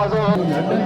他说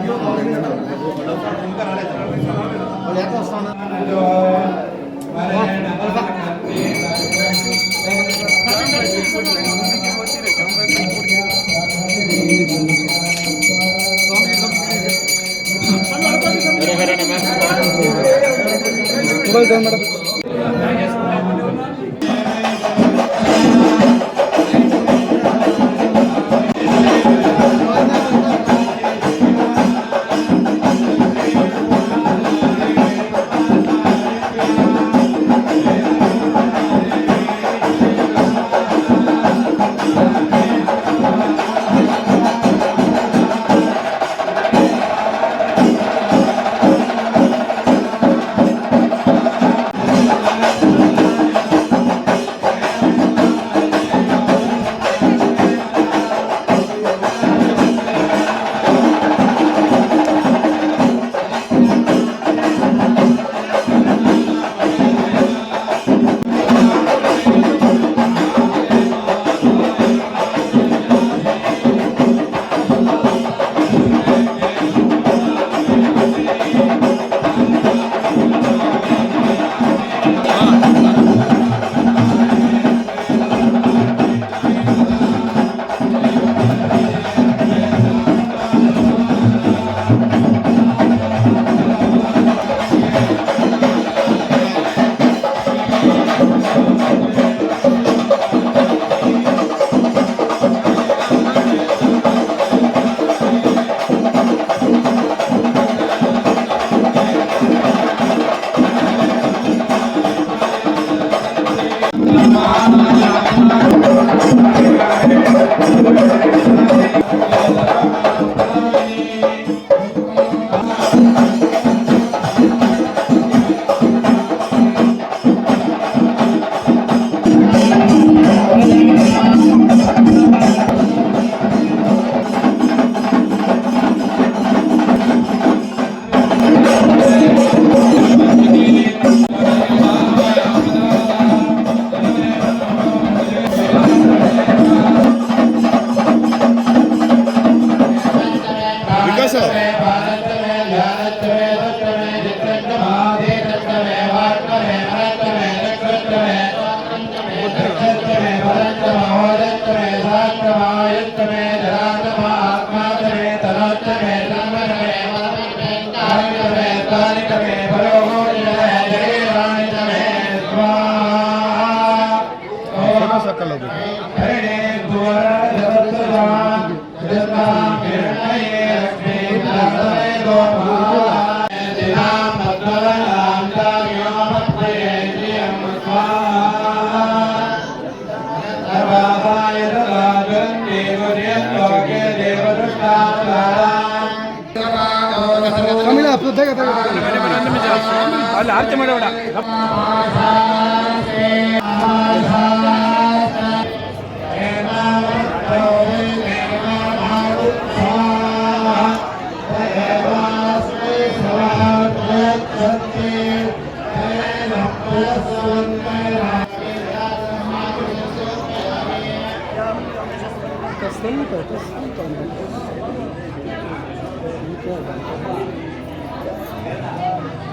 ಅಲ್ಲಿ ಆರ್ತಿ ಮಾಡಬೇಡ ಿ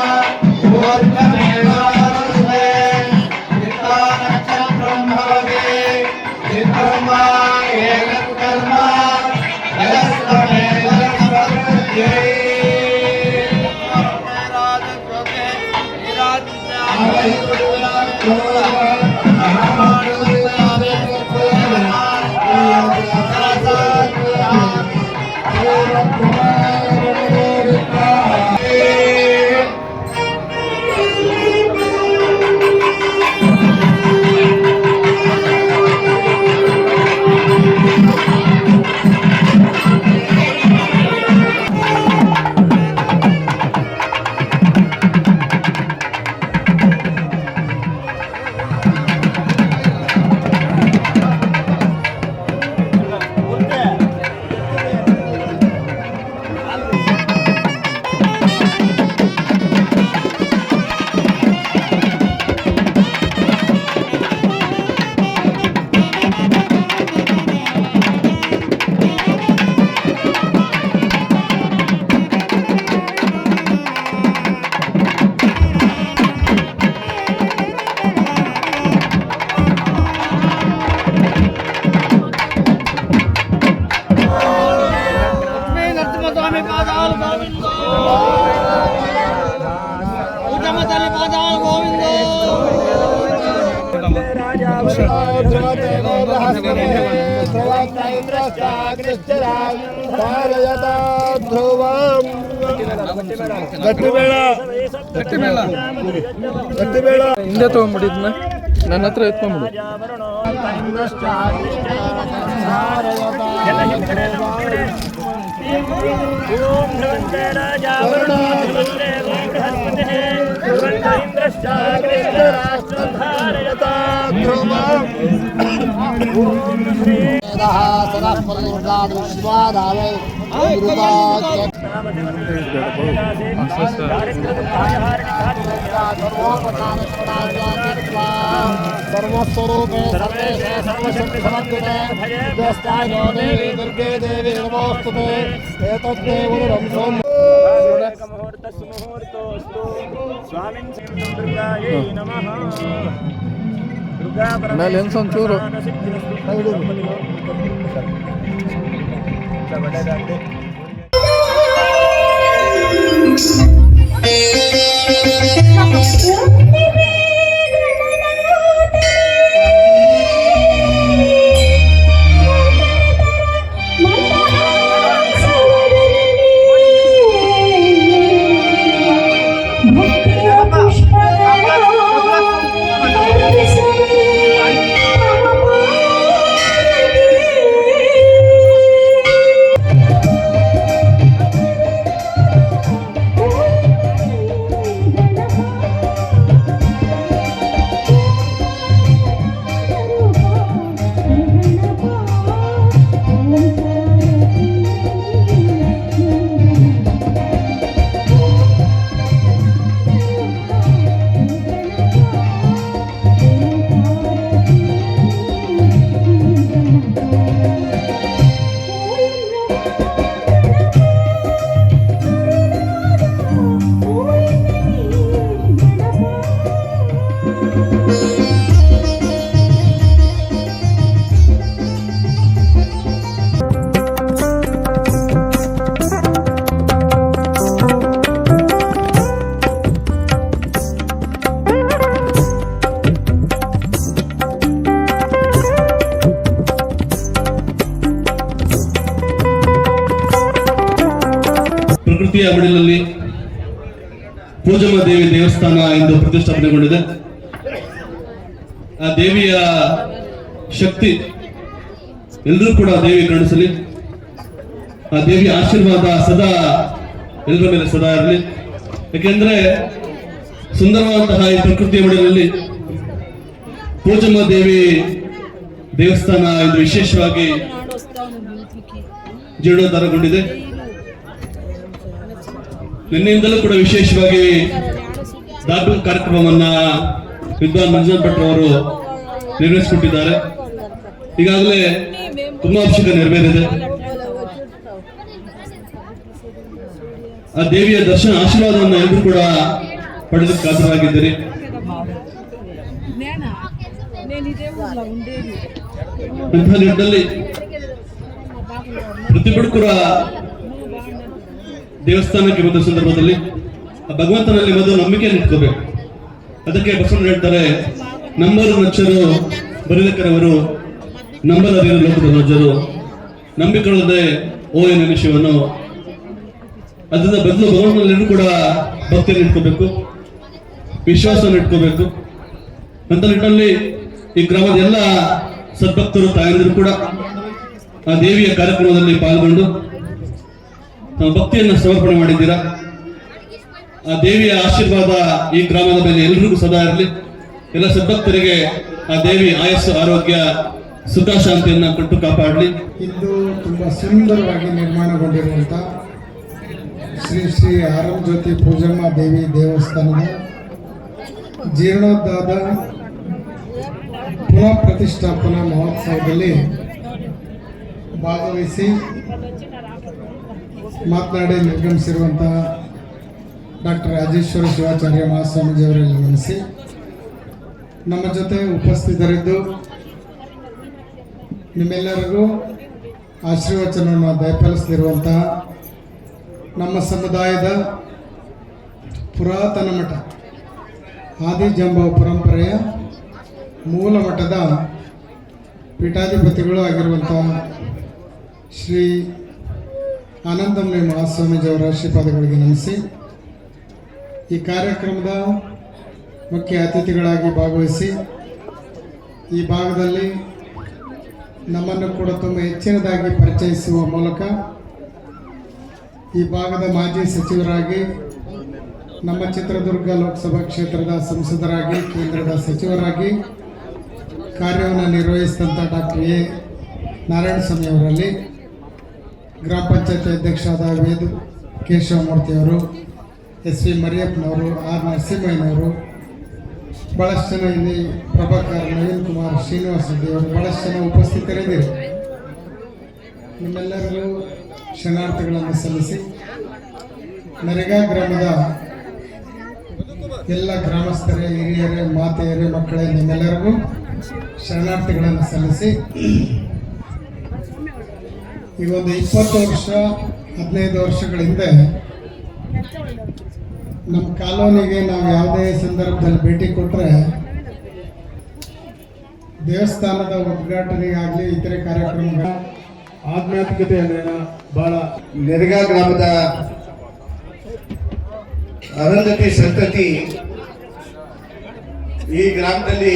ಹಿಂದೆ ತೊಗೊಂಬಿಡಿ ಇದನ್ನ ನನ್ನ ಹತ್ರ ಎತ್ಕೊಂಬಿಡು ಸರ್ವಸ್ವರೂಪೇ ಸರ್ವೇಶೇ ಸರ್ವಶಕ್ತಿ ಸಮರ್ಪಿತೆ ದೇವಸ್ಥಾನೋ ದೇವಿ ದುರ್ಗೆ ದೇವಿ ನಮೋಸ್ತುತೆ ಏತದ್ದೇವರಂ ಸೋಮ ಸ್ವಾಮಿನ್ ದುರ್ಗಾಯೇ ನಮಃ ದುರ್ಗಾ ಮೇಲೆ ಎನ್ಸ್ ಪ್ರಕೃತಿಯ ಮಡಿಲಲ್ಲಿ ಪೂಜಮ್ಮ ದೇವಿ ದೇವಸ್ಥಾನ ಎಂದು ಪ್ರತಿಷ್ಠಾಪನೆಗೊಂಡಿದೆ. ಆ ದೇವಿಯ ಶಕ್ತಿ ಎಲ್ಲರೂ ಕೂಡ ದೇವಿ ಕಾಣಿಸಲಿ. ಆ ದೇವಿಯ ಆಶೀರ್ವಾದ ಸದಾ ಎಲ್ಲರ ಮೇಲೆ ಸದಾ ಇರಲಿ. ಯಾಕೆಂದ್ರೆ ಸುಂದರವಾದಂತಹ ಈ ಪ್ರಕೃತಿಯ ಮಡಿಲಲ್ಲಿ ಪೂಜಮ್ಮ ದೇವಿ ದೇವಸ್ಥಾನ ಇದು ವಿಶೇಷವಾಗಿ ಜೀರ್ಣೋದ್ಧಾರಗೊಂಡಿದೆ. ನಿನ್ನಿಂದಲೂ ಕೂಡ ವಿಶೇಷವಾಗಿ ದಾಖಲು ಕಾರ್ಯಕ್ರಮವನ್ನ ವಿದ್ವಾನ್ ಮಂಜುನಾಥ್ ಭಟ್ ಅವರು ನಿರ್ವಹಿಸಿಕೊಟ್ಟಿದ್ದಾರೆ. ಈಗಾಗಲೇ ತುಂಬಾ ಅವಶ್ಯಕ ನೆರವೇರಿದೆ. ಆ ದೇವಿಯ ದರ್ಶನ ಆಶೀರ್ವಾದವನ್ನು ಎಲ್ಲರೂ ಕೂಡ ಪಡೆದಕ್ಕೆ ಕಾತರಾಗಿದ್ದೀರಿ ಇಂಥ ನಿಟ್ಟಿನಲ್ಲಿ ಪ್ರತಿಭಟಕರ ದೇವಸ್ಥಾನಕ್ಕೆ ಬಂದ ಸಂದರ್ಭದಲ್ಲಿ ಭಗವಂತನಲ್ಲಿ ಮೊದಲು ನಂಬಿಕೆಯನ್ನು ಇಟ್ಕೋಬೇಕು. ಅದಕ್ಕೆ ಬಸವಣ್ಣ ಹೇಳ್ತಾರೆ ನಂಬರು ನಚ್ಚರು ಬರಿದಕ್ಕರವರು ನಂಬಲರಿರು ಲೋಕದ ನಜ್ಜರು. ನಂಬಿಕೊಳ್ಳದೆ ಓ ಎನ್ನ ಶಿವನು. ಅದರಿಂದ ಬದಲು ಭಗವಂತನಲ್ಲಿರೂ ಕೂಡ ಭಕ್ತಿಯನ್ನು ಇಟ್ಕೋಬೇಕು, ವಿಶ್ವಾಸವನ್ನು ಇಟ್ಕೋಬೇಕು. ಅಂತ ನಿಟ್ಟಿನಲ್ಲಿ ಈ ಗ್ರಾಮದ ಎಲ್ಲ ಸದ್ಭಕ್ತರು, ತಾಯಂದಿರು ಕೂಡ ಆ ದೇವಿಯ ಕಾರ್ಯಕ್ರಮದಲ್ಲಿ ಪಾಲ್ಗೊಂಡು ತಮ್ಮ ಭಕ್ತಿಯನ್ನು ಸಮರ್ಪಣೆ ಮಾಡಿದ್ದೀರಾ? ಆ ದೇವಿಯ ಆಶೀರ್ವಾದ ಈ ಗ್ರಾಮದ ಮೇಲೆ ಎಲ್ರಿಗೂ ಸದಾ ಇರಲಿ. ಎಲ್ಲ ಸದ್ಭಕ್ತರಿಗೆ ಆ ದೇವಿ ಆಯಸ್ಸು, ಆರೋಗ್ಯ ಸುಖ ಶಾಂತಿಯನ್ನು ಕೊಟ್ಟು ಕಾಪಾಡಲಿ. ಇಂದು ತುಂಬ ಸುಂದರವಾಗಿ ನಿರ್ಮಾಣಗೊಂಡಿರುವಂಥ ಶ್ರೀ ಶ್ರೀ ಆರಂ ಜ್ಯೋತಿ ಪೂಜಮ್ಮ ದೇವಿ ದೇವಸ್ಥಾನದ ಜೀರ್ಣೋದ್ಧಾರ ಪುನಃ ಪ್ರತಿಷ್ಠಾಪನಾ ಮಹೋತ್ಸವದಲ್ಲಿ ಭಾಗವಹಿಸಿ ಮಾತನಾಡಿ ನಿರ್ಗಮಿಸಿರುವಂತಹ ಡಾಕ್ಟರ್ ರಾಜೇಶ್ವರ ಶಿವಾಚಾರ್ಯ ಮಹಾಸ್ವಾಮೀಜಿಯವರಲ್ಲಿ ಗಮನಿಸಿ. ನಮ್ಮ ಜೊತೆ ಉಪಸ್ಥಿತರಿದ್ದು ನಿಮ್ಮೆಲ್ಲರಿಗೂ ಆಶೀರ್ವಚನವನ್ನು ದಯಪಾಲಿಸಲಿರುವಂತಹ ನಮ್ಮ ಸಮುದಾಯದ ಪುರಾತನ ಮಠ ಆದಿಜಂಬವ ಪರಂಪರೆಯ ಮೂಲ ಮಠದ ಪೀಠಾಧಿಪತಿಗಳು ಆಗಿರುವಂಥ ಶ್ರೀ ಆನಂದಮಯ ಮಹಾಸ್ವಾಮೀಜಿಯವರ ಶ್ರೀಪಾದಗಳಿಗೆ ನಮಿಸಿ ಈ ಕಾರ್ಯಕ್ರಮದ ಮುಖ್ಯ ಅತಿಥಿಗಳಾಗಿ ಭಾಗವಹಿಸಿ ಈ ಭಾಗದಲ್ಲಿ ನಮ್ಮನ್ನು ಕೂಡ ತುಂಬ ಹೆಚ್ಚಿನದಾಗಿ ಪರಿಚಯಿಸುವ ಮೂಲಕ ಈ ಭಾಗದ ಮಾಜಿ ಸಚಿವರಾಗಿ, ನಮ್ಮ ಚಿತ್ರದುರ್ಗ ಲೋಕಸಭಾ ಕ್ಷೇತ್ರದ ಸಂಸದರಾಗಿ, ಕೇಂದ್ರದ ಸಚಿವರಾಗಿ ಕಾರ್ಯವನ್ನು ನಿರ್ವಹಿಸಿದಂಥ ಡಾಕ್ಟರ್ ಎ. ನಾರಾಯಣಸ್ವಾಮಿ ಅವರಲ್ಲಿ. ಗ್ರಾಮ ಪಂಚಾಯತಿ ಅಧ್ಯಕ್ಷರಾದ ವೇದ ಕೇಶವಮೂರ್ತಿಯವರು ಎಸ್ ವಿ ಮರಿಯಪ್ಪನವರು, ಆರ್ ನರಸಿಂಹಯ್ಯನವರು ಭಾಳಷ್ಟು ಜನ ಇಲ್ಲಿ ಪ್ರಭಾಕರ್ ನವೀನ್ ಕುಮಾರ್ ಶ್ರೀನಿವಾಸ ಅವರು ಭಾಳಷ್ಟು ಜನ ಉಪಸ್ಥಿತರಿದ್ದೀರಿ. ನಿಮ್ಮೆಲ್ಲರಿಗೂ ಶರಣಾರ್ಥಿಗಳನ್ನು ಸಲ್ಲಿಸಿ, ನರೇಗಾ ಗ್ರಾಮದ ಎಲ್ಲ ಗ್ರಾಮಸ್ಥರೇ, ಹಿರಿಯರೇ, ಮಾತೆಯರೇ, ಮಕ್ಕಳೇ, ನಿಮ್ಮೆಲ್ಲರಿಗೂ ಶರಣಾರ್ಥಿಗಳನ್ನು ಸಲ್ಲಿಸಿ ಈಗ ಒಂದು ಇಪ್ಪತ್ತು ವರ್ಷ, ಹದಿನೈದು ವರ್ಷಗಳ ಹಿಂದೆ ನಮ್ಮ ಕಾಲೋನಿಗೆ ನಾವು ಯಾವುದೇ ಸಂದರ್ಭದಲ್ಲಿ ಭೇಟಿ ಕೊಟ್ಟರೆ ದೇವಸ್ಥಾನದ ಉದ್ಘಾಟನೆಗಾಗಲಿ ಇತರೆ ಕಾರ್ಯಕ್ರಮಗಳ ಅಂದ್ರೆ ಬಹಳ ನೆರಗಾ ಗ್ರಾಮದ ಅರಂಧತಿ ಸಂತತಿ ಈ ಗ್ರಾಮದಲ್ಲಿ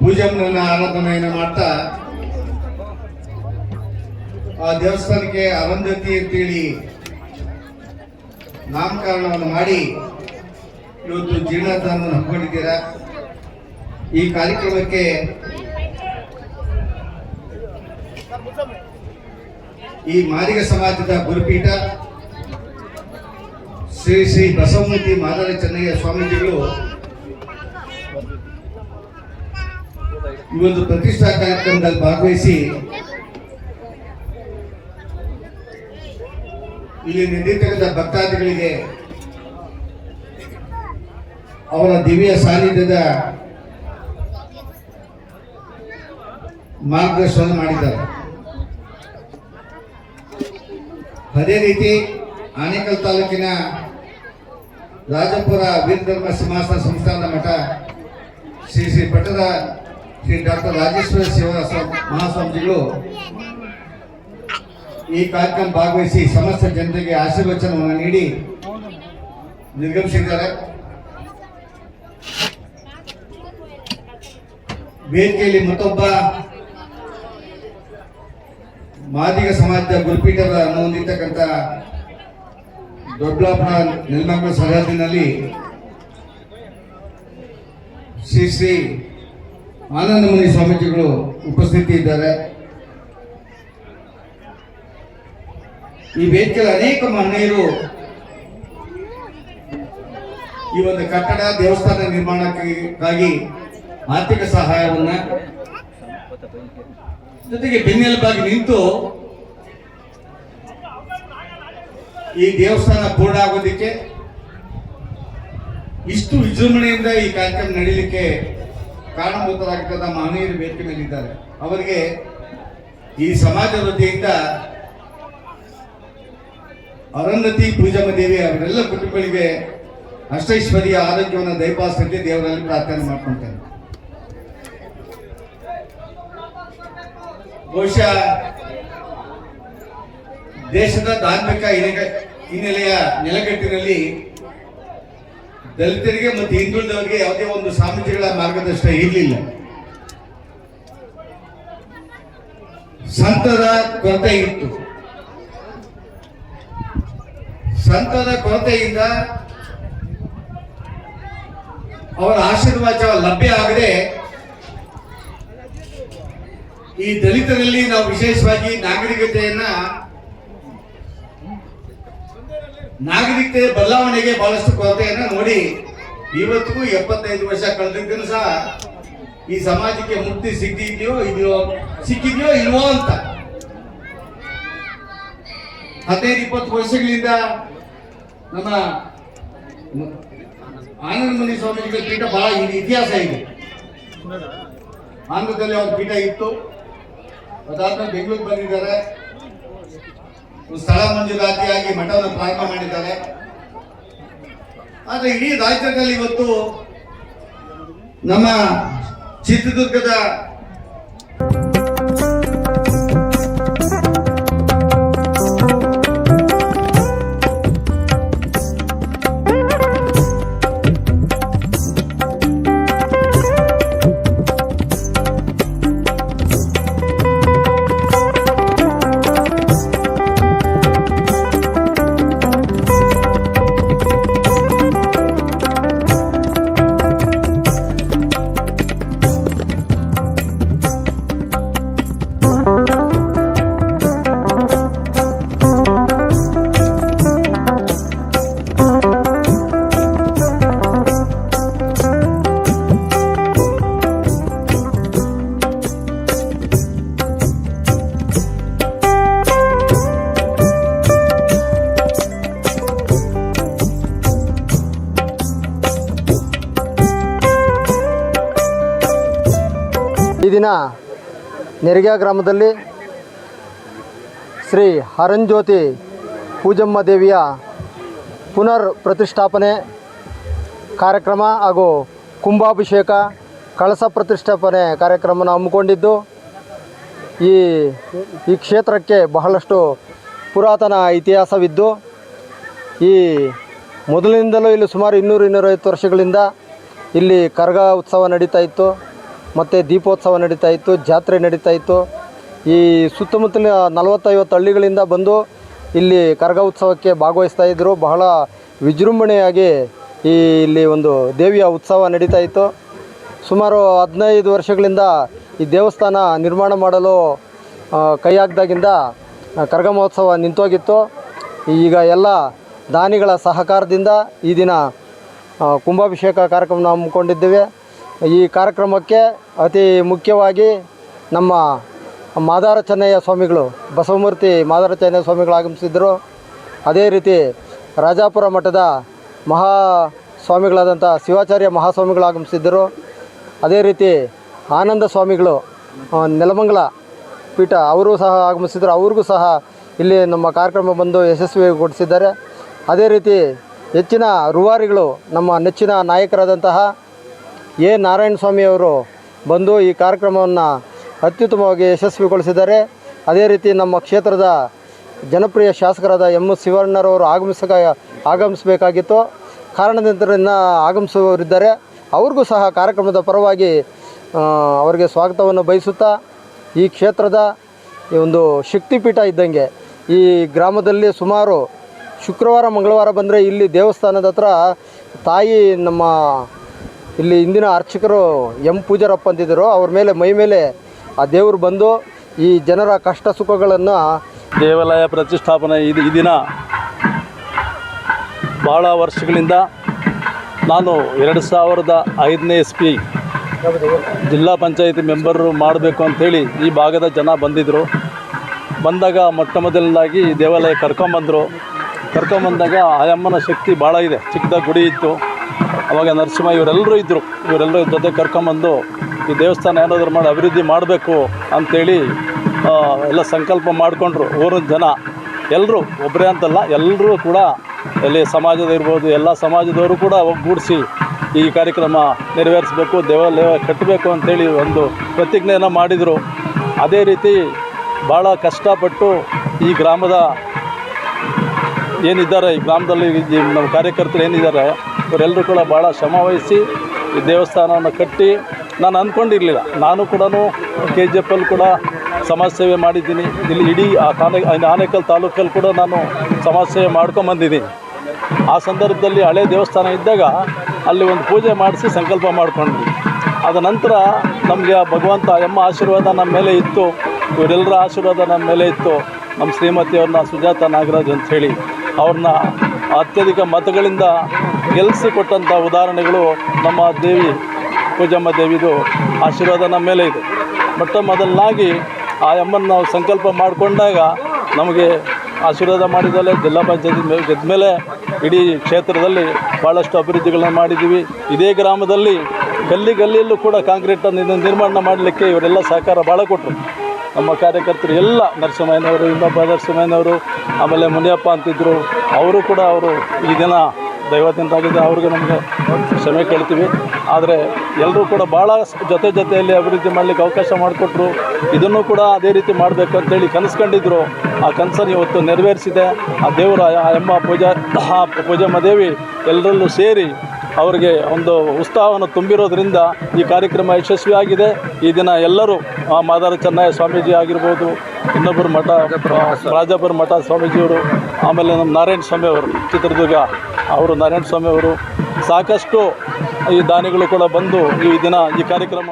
ಪೂಜಮ್ಮನ ಆರಾಧನೆಯನ್ನು ಮಾಡ್ತಾ ಆ ದೇವಸ್ಥಾನಕ್ಕೆ ಅರಂಧತಿ ಅಂತೇಳಿ ನಾಮಕರಣವನ್ನು ಮಾಡಿ ಇವತ್ತು ಜೀರ್ಣೋದ್ಧಾರವನ್ನು ಹಮ್ಮಿಕೊಂಡಿದ್ದೀರಾ? ಈ ಕಾರ್ಯಕ್ರಮಕ್ಕೆ ಈ ಮಾರಿಗ ಸಮಾಜದ ಗುರುಪೀಠ ಶ್ರೀ ಶ್ರೀ ಬಸವಮೂರ್ತಿ ಮಾದರ ಚೆನ್ನಯ್ಯ ಸ್ವಾಮೀಜಿಗಳು ಈ ಒಂದು ಪ್ರತಿಷ್ಠಾ ಕಾರ್ಯಕ್ರಮದಲ್ಲಿ ಭಾಗವಹಿಸಿ ಇಲ್ಲಿ ನಿಂದಿರ್ತಕ್ಕಂಥ ಭಕ್ತಾದಿಗಳಿಗೆ ಅವರ ದಿವ್ಯ ಸಾನ್ನಿಧ್ಯದ ಮಾರ್ಗದರ್ಶನ ಮಾಡಿದ್ದಾರೆ. ಅದೇ ರೀತಿ ಆನೇಕಲ್ ತಾಲೂಕಿನ ರಾಜಪುರ ವೀರಧರ್ಮ ಸಿಂಹಾಸನ ಸಂಸ್ಥಾನದ ಮಠ ಶ್ರೀ ಶ್ರೀ ಪಟ್ಟದ ಶ್ರೀ ಡಾಕ್ಟರ್ ರಾಜೇಶ್ವರ ಶಿವ ಮಹಾಸ್ವಾಮೀಜಿಗಳು ಈ ಕಾರ್ಯಕ್ರಮ ಭಾಗವಹಿಸಿ ಸಮಸ್ತ ಜನತೆಗೆ ಆಶೀರ್ವಚನವನ್ನು ನೀಡಿ ನಿರ್ಗಮಿಸಿದ್ದಾರೆ. ವೇದಿಕೆಯಲ್ಲಿ ಮತ್ತೊಬ್ಬ ಮಾದಿಗ ಸಮಾಜದ ಗುರುಪೀಠದ ಹೊಂದಿರ್ತಕ್ಕಂಥ ದೊಡ್ಡಬಳ್ಳಾಪುರ ನೆಲಮಂಗಲ ಸರಹದ್ದಿನಲ್ಲಿ ಶ್ರೀ ಶ್ರೀ ಆನಂದಮುನಿ ಸ್ವಾಮೀಜಿಗಳು ಉಪಸ್ಥಿತಿ ಇದ್ದಾರೆ ಈ ವೇದಿಕೆಯಲ್ಲಿ ಅನೇಕ ಮಹನೀಯರು ಈ ಒಂದು ಕಟ್ಟಡ ದೇವಸ್ಥಾನ ನಿರ್ಮಾಣಕ್ಕಾಗಿ ಆರ್ಥಿಕ ಸಹಾಯವನ್ನ ಜೊತೆಗೆ ಬೆನ್ನೆಲುಬಾಗಿ ನಿಂತು ಈ ದೇವಸ್ಥಾನ ಪೂರ್ಣ ಆಗೋದಕ್ಕೆ ಇಷ್ಟು ವಿಜೃಂಭಣೆಯಿಂದ ಈ ಕಾರ್ಯಕ್ರಮ ನಡೀಲಿಕ್ಕೆ ಕಾರಣಭೂತರಾಗಿದ್ದ ಮಹನೀಯರು ವೇದಿಕೆ ಮೇಲಿದ್ದಾರೆ. ಅವರಿಗೆ ಈ ಸಮಾಜ ವತಿಯಿಂದ ಅರುಂಧತಿ ಪೂಜಮ್ಮ ದೇವಿ ಅವರೆಲ್ಲ ಕುಟುಂಬಗಳಿಗೆ ಅಷ್ಟೈಶ್ವರ್ಯ ಆರೋಗ್ಯವನ್ನು ದಯಪಾಲಿಸಲಿ ದೇವರಲ್ಲಿ ಪ್ರಾರ್ಥನೆ ಮಾಡ್ಕೊಳ್ತೇನೆ ಬಹುಶಃ ದೇಶದ ಧಾರ್ಮಿಕ ಹಿನ್ನೆಲೆ- ಹಿನ್ನೆಲೆಯ ನೆಲೆಗಟ್ಟಿನಲ್ಲಿ ದಲಿತರಿಗೆ ಮತ್ತು ಹಿಂದುಳಿದವರಿಗೆ ಯಾವುದೇ ಒಂದು ಸ್ವಾಮೀಜಿಗಳ ಮಾರ್ಗದರ್ಶನ ಇರಲಿಲ್ಲ. ಸಂತರ ಕೊರತೆ ಇತ್ತು. ಸಂತರ ಕೊರತೆಯಿಂದ ಅವರ ಆಶೀರ್ವಾದ ಲಭ್ಯ ಆಗದೆ ಈ ದಲಿತರಲ್ಲಿ ನಾವು ವಿಶೇಷವಾಗಿ ನಾಗರಿಕತೆಯನ್ನ ನಾಗರಿಕತೆ ಬದಲಾವಣೆಗೆ ಬಹಳಷ್ಟು ಕೊರತೆಯನ್ನ ನೋಡಿ ಇವತ್ತಿಗೂ ಎಪ್ಪತ್ತೈದು ವರ್ಷ ಕಳೆದಿದ್ದರೂ ಸಹ ಈ ಸಮಾಜಕ್ಕೆ ಮುಕ್ತಿ ಸಿಕ್ಕಿದೆಯೋ ಇದೆಯೋ ಸಿಕ್ಕಿದೆಯೋ ಇಲ್ವೋ ಅಂತ. ಹದಿನೈದು, ಇಪ್ಪತ್ತು ವರ್ಷಗಳಿಂದ ನಮ್ಮ ಆನಂದಮಣಿ ಸ್ವಾಮೀಜಿಗಳ ಪೀಠ ಬಹಳ ಇತಿಹಾಸ ಇದೆ. ಆಂಧ್ರದಲ್ಲಿ ಅವ್ರ ಪೀಠ ಇತ್ತು. ಅದಾದ್ಮೇಲೆ ಬೆಂಗಳೂರಿಗೆ ಬಂದಿದ್ದಾರೆ. ಸ್ಥಳ ಮಂಜೂರಾತಿಯಾಗಿ ಮಠವನ್ನು ಪ್ರಾರಂಭ ಮಾಡಿದ್ದಾರೆ. ಆದ್ರೆ ಇಡೀ ರಾಜ್ಯದಲ್ಲಿ ಇವತ್ತು ನಮ್ಮ ಚಿತ್ರದುರ್ಗದ ದಿನ ನೆರಿಗ್ಯಾ ಗ್ರಾಮದಲ್ಲಿ ಶ್ರೀ ಹರಂಜ್ಯೋತಿ ಪೂಜಮ್ಮ ದೇವಿಯ ಪುನರ್ ಪ್ರತಿಷ್ಠಾಪನೆ ಕಾರ್ಯಕ್ರಮ ಹಾಗೂ ಕುಂಭಾಭಿಷೇಕ, ಕಳಸ ಪ್ರತಿಷ್ಠಾಪನೆ ಕಾರ್ಯಕ್ರಮನ ಹಮ್ಮಿಕೊಂಡಿದ್ದು, ಈ ಈ ಕ್ಷೇತ್ರಕ್ಕೆ ಬಹಳಷ್ಟು ಪುರಾತನ ಇತಿಹಾಸವಿದ್ದು, ಈ ಮೊದಲಿನಿಂದಲೂ ಇಲ್ಲಿ ಸುಮಾರು ಇನ್ನೂರು ಇನ್ನೂರೈವತ್ತು ವರ್ಷಗಳಿಂದ ಇಲ್ಲಿ ಕರಗ ಉತ್ಸವ ನಡೀತಾ ಇತ್ತು. ಮತ್ತು ದೀಪೋತ್ಸವ ನಡೀತಾ ಇತ್ತು, ಜಾತ್ರೆ ನಡೀತಾ ಇತ್ತು. ಈ ಸುತ್ತಮುತ್ತಲಿನ ನಲವತ್ತೈವತ್ತು ಹಳ್ಳಿಗಳಿಂದ ಬಂದು ಇಲ್ಲಿ ಕರಗ ಉತ್ಸವಕ್ಕೆ ಭಾಗವಹಿಸ್ತಾ ಇದ್ದರು ಬಹಳ ವಿಜೃಂಭಣೆಯಾಗಿ ಈ ಇಲ್ಲಿ ಒಂದು ದೇವಿಯ ಉತ್ಸವ ನಡೀತಾ ಇತ್ತು. ಸುಮಾರು ಹದಿನೈದು ವರ್ಷಗಳಿಂದ ಈ ದೇವಸ್ಥಾನ ನಿರ್ಮಾಣ ಮಾಡಲು ಕೈ ಹಾಕ್ದಾಗಿಂದ ಕರಗ ಮಹೋತ್ಸವ ನಿಂತೋಗಿತ್ತು. ಈಗ ಎಲ್ಲ ದಾನಿಗಳ ಸಹಕಾರದಿಂದ ಈ ದಿನ ಕುಂಭಾಭಿಷೇಕ ನಾವು ಹಮ್ಮಿಕೊಂಡಿದ್ದೇವೆ. ಈ ಕಾರ್ಯಕ್ರಮಕ್ಕೆ ಅತಿ ಮುಖ್ಯವಾಗಿ ನಮ್ಮ ಮಾದಾರ ಚೆನ್ನಯ್ಯ ಸ್ವಾಮಿಗಳು, ಬಸವಮೂರ್ತಿ ಮಾದಾರ ಚೆನ್ನಯ್ಯ ಸ್ವಾಮಿಗಳು ಆಗಮಿಸಿದ್ದರು. ಅದೇ ರೀತಿ ರಾಜಾಪುರ ಮಠದ ಮಹಾ ಸ್ವಾಮಿಗಳಾದಂಥ ಶಿವಾಚಾರ್ಯ ಮಹಾಸ್ವಾಮಿಗಳು ಆಗಮಿಸಿದ್ದರು. ಅದೇ ರೀತಿ ಆನಂದ ಸ್ವಾಮಿಗಳು ನೆಲಮಂಗಲ ಪೀಠ ಅವರು ಸಹ ಆಗಮಿಸಿದ್ರು ಅವ್ರಿಗೂ ಸಹ ಇಲ್ಲಿ ನಮ್ಮ ಕಾರ್ಯಕ್ರಮ ಬಂದು ಯಶಸ್ವಿಗೊಳಿಸಿದ್ದಾರೆ. ಅದೇ ರೀತಿ ಹೆಚ್ಚಿನ ರೂವಾರಿಗಳು, ನಮ್ಮ ನೆಚ್ಚಿನ ನಾಯಕರಾದಂತಹ ಎ. ನಾರಾಯಣ ಸ್ವಾಮಿಯವರು ಬಂದು ಈ ಕಾರ್ಯಕ್ರಮವನ್ನು ಅತ್ಯುತ್ತಮವಾಗಿ ಯಶಸ್ವಿಗೊಳಿಸಿದ್ದಾರೆ. ಅದೇ ರೀತಿ ನಮ್ಮ ಕ್ಷೇತ್ರದ ಜನಪ್ರಿಯ ಶಾಸಕರಾದ ಎಂ. ಶಿವಣ್ಣರವರು ಆಗಮಿಸಕ, ಆಗಮಿಸಬೇಕಾಗಿತ್ತು. ಕಾರಣದಿಂದ ಆಗಮಿಸುವವರಿದ್ದಾರೆ. ಅವ್ರಿಗೂ ಸಹ ಕಾರ್ಯಕ್ರಮದ ಪರವಾಗಿ ಅವರಿಗೆ ಸ್ವಾಗತವನ್ನು ಬಯಸುತ್ತಾ, ಈ ಕ್ಷೇತ್ರದ ಈ ಒಂದು ಶಕ್ತಿಪೀಠ ಇದ್ದಂಗೆ, ಈ ಗ್ರಾಮದಲ್ಲಿ ಸುಮಾರು ಶುಕ್ರವಾರ, ಮಂಗಳವಾರ ಬಂದರೆ ಇಲ್ಲಿ ದೇವಸ್ಥಾನದ ಹತ್ರ ತಾಯಿ ನಮ್ಮ ಇಲ್ಲಿ ಇಂದಿನ ಅರ್ಚಕರು ಎಂ ಪೂಜಾರಪ್ಪ ಅಂತಿದ್ದರು. ಅವ್ರ ಮೇಲೆ, ಮೈ ಮೇಲೆ ಆ ದೇವರು ಬಂದು ಈ ಜನರ ಕಷ್ಟ ಸುಖಗಳನ್ನು ದೇವಾಲಯ ಪ್ರತಿಷ್ಠಾಪನೆ ಇದು ಈ ದಿನ ಭಾಳ ವರ್ಷಗಳಿಂದ ನಾನು ಎರಡು ಸಾವಿರದ ಐದನೇ ಎಸ್ ಪಿ ಜಿಲ್ಲಾ ಪಂಚಾಯತಿ ಮೆಂಬರು ಮಾಡಬೇಕು ಅಂಥೇಳಿ ಈ ಭಾಗದ ಜನ ಬಂದಿದ್ದರು. ಬಂದಾಗ ಮೊಟ್ಟ ಮೊದಲನೇದಾಗಿ ದೇವಾಲಯ ಕರ್ಕೊಂಬಂದರು. ಕರ್ಕೊಂಬಂದಾಗ ಆಯಮ್ಮನ ಶಕ್ತಿ ಭಾಳ ಇದೆ. ಚಿಕ್ಕದಾಗಿ ಗುಡಿ ಇತ್ತು. ಅವಾಗ ನರಸಿಂಹ ಇವರೆಲ್ಲರೂ ಇದ್ದರು ಇವರೆಲ್ಲರೂ ಜೊತೆ ಕರ್ಕೊಂಬಂದು ಈ ದೇವಸ್ಥಾನ ಏನಾದರೂ ಮಾಡಿ ಅಭಿವೃದ್ಧಿ ಮಾಡಬೇಕು ಅಂಥೇಳಿ ಎಲ್ಲ ಸಂಕಲ್ಪ ಮಾಡಿಕೊಂಡ್ರು ಊರಿನ ಜನ. ಎಲ್ಲರೂ ಒಬ್ಬರೇ ಅಂತಲ್ಲ ಎಲ್ಲರೂ ಕೂಡ ಇಲ್ಲಿ ಸಮಾಜದ ಇರ್ಬೋದು, ಎಲ್ಲ ಸಮಾಜದವರು ಕೂಡ ಒಗ್ಗೂಡಿಸಿ ಈ ಕಾರ್ಯಕ್ರಮ ನೆರವೇರಿಸಬೇಕು, ದೇವಾಲಯ ಕಟ್ಟಬೇಕು ಅಂಥೇಳಿ ಒಂದು ಪ್ರತಿಜ್ಞೆಯನ್ನು ಮಾಡಿದರು. ಅದೇ ರೀತಿ ಭಾಳ ಕಷ್ಟಪಟ್ಟು ಈ ಗ್ರಾಮದ ಏನಿದ್ದಾರೆ, ಈ ಗ್ರಾಮದಲ್ಲಿ ನಮ್ಮ ಕಾರ್ಯಕರ್ತರು ಏನಿದ್ದಾರೆ ಇವರೆಲ್ಲರೂ ಕೂಡ ಭಾಳ ಶ್ರಮವಹಿಸಿ ಈ ದೇವಸ್ಥಾನವನ್ನು ಕಟ್ಟಿ ನಾನು ಅಂದ್ಕೊಂಡಿರಲಿಲ್ಲ. ನಾನು ಕೂಡ ಕೆ ಜಿ ಎಫ್ ಅಲ್ಲಿ ಕೂಡ ಸಮಾಜ ಸೇವೆ ಮಾಡಿದ್ದೀನಿ. ಇಲ್ಲಿ ಇಡೀ ಆ ತಾನೆ ಆನೇಕಲ್ ತಾಲೂಕಲ್ಲಿ ಕೂಡ ನಾನು ಸಮಾಜ ಸೇವೆ ಮಾಡ್ಕೊಂಬಂದಿದ್ದೀನಿ ಆ ಸಂದರ್ಭದಲ್ಲಿ ಹಳೆ ದೇವಸ್ಥಾನ ಇದ್ದಾಗ ಅಲ್ಲಿ ಒಂದು ಪೂಜೆ ಮಾಡಿಸಿ ಸಂಕಲ್ಪ ಮಾಡಿಕೊಂಡ್ವಿ. ಅದ ನಂತರ ನಮಗೆ ಆ ಭಗವಂತ ಎಮ್ಮ ಆಶೀರ್ವಾದ ನಮ್ಮ ಮೇಲೆ ಇತ್ತು. ಇವರೆಲ್ಲರ ಆಶೀರ್ವಾದ ನಮ್ಮ ಮೇಲೆ ಇತ್ತು. ನಮ್ಮ ಶ್ರೀಮತಿಯವ್ರನ್ನ ಸುಜಾತ ನಾಗರಾಜ್ ಅಂತ ಹೇಳಿ ಅವ್ರನ್ನ ಅತ್ಯಧಿಕ ಮತಗಳಿಂದ ಗೆಲ್ಲಿಸಿ ಕೊಟ್ಟಂಥ ಉದಾಹರಣೆಗಳು ನಮ್ಮ ದೇವಿ ಪೂಜಮ್ಮ ದೇವಿದು ಆಶೀರ್ವಾದ ನಮ್ಮ ಮೇಲೆ ಇದೆ. ಮೊಟ್ಟ ಮೊದಲನಾಗಿ ಆ ಅಮ್ಮನ ನಾವು ಸಂಕಲ್ಪ ಮಾಡಿಕೊಂಡಾಗ ನಮಗೆ ಆಶೀರ್ವಾದ ಮಾಡಿದಲೆ ಜಿಲ್ಲಾ ಪಂಚಾಯತಿ ಮೇಲೆ ಗೆದ್ದ ಮೇಲೆ ಇಡೀ ಕ್ಷೇತ್ರದಲ್ಲಿ ಭಾಳಷ್ಟು ಅಭಿವೃದ್ಧಿಗಳನ್ನ ಮಾಡಿದ್ದೀವಿ. ಇದೇ ಗ್ರಾಮದಲ್ಲಿ ಗಲ್ಲಿ ಗಲ್ಲಿಯಲ್ಲೂ ಕೂಡ ಕಾಂಕ್ರೀಟನ್ನು ನಿರ್ಮಾಣ ಮಾಡಲಿಕ್ಕೆ ಇವರೆಲ್ಲ ಸಹಕಾರ ಭಾಳ ಕೊಟ್ಟರು ನಮ್ಮ ಕಾರ್ಯಕರ್ತರು ಎಲ್ಲ ನರಸಿಂಹಯ್ಯನವರು, ಇನ್ನೊಬ್ಬ ನರಸಿಂಹಯ್ಯನವರು, ಆಮೇಲೆ ಮುನಿಯಪ್ಪ ಅಂತಿದ್ದರು ಅವರು ಕೂಡ ಅವರು ಈ ದಿನ ದೈವದಿಂದಾಗಿದೆ ಅವ್ರಿಗೆ ನಮಗೆ ಕ್ಷಮೆ ಕೇಳ್ತೀವಿ. ಆದರೆ ಎಲ್ಲರೂ ಕೂಡ ಭಾಳ ಜೊತೆ ಜೊತೆಯಲ್ಲಿ ಅಭಿವೃದ್ಧಿ ಮಾಡಲಿಕ್ಕೆ ಅವಕಾಶ ಮಾಡಿಕೊಟ್ರು. ಇದನ್ನು ಕೂಡ ಅದೇ ರೀತಿ ಮಾಡಬೇಕು ಅಂತೇಳಿ ಕನಸ್ಕೊಂಡಿದ್ರು. ಆ ಕನಸನ್ನು ಇವತ್ತು ನೆರವೇರಿಸಿದೆ. ಆ ದೇವರ ಆ ಎಮ್ಮ ಪೂಜಾ, ಆ ಪೂಜಮ್ಮ ದೇವಿ ಎಲ್ಲರಲ್ಲೂ ಸೇರಿ ಅವರಿಗೆ ಒಂದು ಉತ್ಸಾಹವನ್ನು ತುಂಬಿರೋದ್ರಿಂದ ಈ ಕಾರ್ಯಕ್ರಮ ಯಶಸ್ವಿಯಾಗಿದೆ ಈ ದಿನ ಎಲ್ಲರೂ ಮಾದಾರ ಚೆನ್ನಯ್ಯ ಸ್ವಾಮೀಜಿ ಆಗಿರ್ಬೋದು, ಇನ್ನೊಬ್ಬರು ಮಠ ರಾಜಾಪುರ ಮಠ ಸ್ವಾಮೀಜಿಯವರು, ಆಮೇಲೆ ನಮ್ಮ ನಾರಾಯಣ ಸ್ವಾಮಿ ಅವರು ಚಿತ್ರದುರ್ಗ ಅವರು ನಾರಾಯಣ ಸ್ವಾಮಿ ಅವರು ಸಾಕಷ್ಟು ಈ ದಾನಿಗಳು ಕೂಡ ಬಂದು ಈ ದಿನ ಈ ಕಾರ್ಯಕ್ರಮ